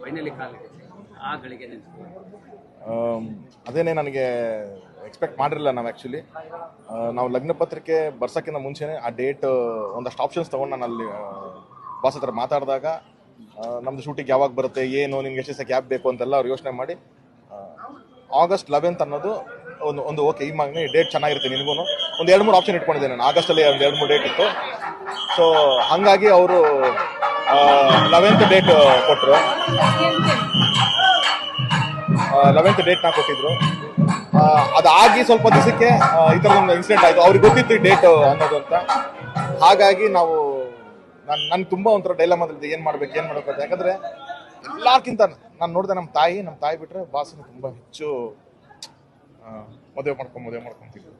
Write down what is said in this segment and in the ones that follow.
Finally ಆ ಗಳಿಗೆ ಅದೇನೆ ನನಗೆ ಎಕ್ಸ್ಪೆಕ್ಟ್ ಮಾಡಿರಲಿಲ್ಲ ನಾವು ಆ್ಯಕ್ಚುಲಿ. ನಾವು ಲಗ್ನ ಪತ್ರಿಕೆ ಬರ್ಸೋಕ್ಕಿಂತ ಮುಂಚೆನೇ ಆ ಡೇಟ್, ಒಂದಷ್ಟು ಆಪ್ಷನ್ಸ್ ತೊಗೊಂಡು ನಾನು ಅಲ್ಲಿ ಬಾಸ್ ಹತ್ರ ಮಾತಾಡಿದಾಗ ನಮ್ಮದು ಶೂಟಿಂಗ್ ಯಾವಾಗ ಬರುತ್ತೆ, ಏನು ನಿಮ್ಗೆ ಎಷ್ಟು ದಿವಸ ಕ್ಯಾಬ್ ಬೇಕು ಅಂತೆಲ್ಲ ಅವ್ರು ಯೋಚನೆ ಮಾಡಿ ಆಗಸ್ಟ್ ಲೆವೆಂತ್ ಅನ್ನೋದು ಒಂದು ಒಂದು ಓಕೆ ಈ ಮಗನೇ ಡೇಟ್ ಚೆನ್ನಾಗಿರುತ್ತೆ ನಿನಗೂ ಒಂದು ಎರಡು ಮೂರು ಆಪ್ಷನ್ ಇಟ್ಕೊಂಡಿದ್ದೆ ನಾನು. ಆಗಸ್ಟಲ್ಲಿ ಒಂದು ಎರಡು ಮೂರು ಡೇಟ್ ಇತ್ತು. ಸೊ ಹಾಗಾಗಿ ಅವರು ಲೆವೆಂತ್ ಡೇಟ್ ಕೊಟ್ಟರು ಲೆವೆಂತ್ ಡೇಟ್ನ ಕೊಟ್ಟಿದ್ರು? ಅದಾಗಿ ಸ್ವಲ್ಪ ದಿವಸಕ್ಕೆ ಈ ಒಂದು ಇನ್ಸಿಡೆಂಟ್ ಆಯಿತು. ಅವ್ರಿಗೆ ಗೊತ್ತಿತ್ತು ಡೇಟ್ ಅನ್ನೋದು ಅಂತ. ಹಾಗಾಗಿ ನಾವು, ನಾನು, ನನ್ ತುಂಬ ಒಂಥರ ಡೈಲಮದಲ್ಲಿ ಏನು ಮಾಡ್ಬೇಕು ಏನು ಮಾಡ್ಬೇಕು ಅಂತ. ಯಾಕಂದರೆ ಎಲ್ಲಕ್ಕಿಂತ ನಾನು ನೋಡಿದೆ ನಮ್ಮ ತಾಯಿ ನಮ್ಮ ತಾಯಿ ಬಿಟ್ಟರೆ ಬಾಸನ ತುಂಬ ಹೆಚ್ಚು ಮದುವೆ ಮಾಡ್ಕೊಂಡು, ಮದುವೆ ಮಾಡ್ಕೊಂತಿದ್ರು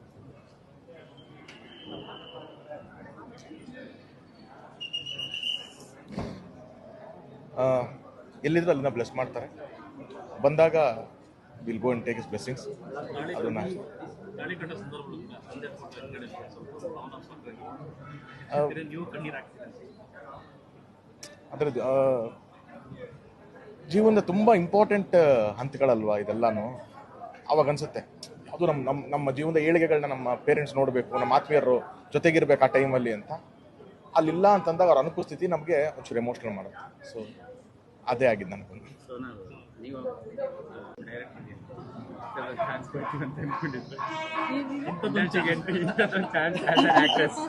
ಎಲ್ಲಿದ್ರು ಅಲ್ಲಿನ ಬ್ಲೆಸ್ ಮಾಡ್ತಾರೆ. ಬಂದಾಗ will go and take is blessings ಅದನ್ನ ಅದರದ್ದು ಜೀವನದ ತುಂಬ ಇಂಪಾರ್ಟೆಂಟ್ ಹಂತಗಳಲ್ವಾ ಇದೆಲ್ಲಾನು? ಅವಾಗ ಅನ್ಸುತ್ತೆ. ಅದು ನಮ್ಮ ನಮ್ಮ ನಮ್ಮ ಜೀವನದ ಏಳಿಗೆಗಳನ್ನ ನಮ್ಮ ಪೇರೆಂಟ್ಸ್ ನೋಡಬೇಕು, ನಮ್ಮ ಆತ್ಮೀಯರು ಜೊತೆಗಿರ್ಬೇಕು ಆ ಟೈಮಲ್ಲಿ ಅಂತ. ಅಲ್ಲಿಲ್ಲ ಅಂತಂದಾಗ ಅವ್ರ ಅನುಪಸ್ಥಿತಿ ನಮಗೆ ಒಂಚೂರು ಎಮೋಷನಲ್ ಮಾಡುತ್ತೆ. ಸೊ ಅದೇ ಆಗಿದ್ದು ಡೈರೆಕ್ಟ್ ಚಾನ್ಸ್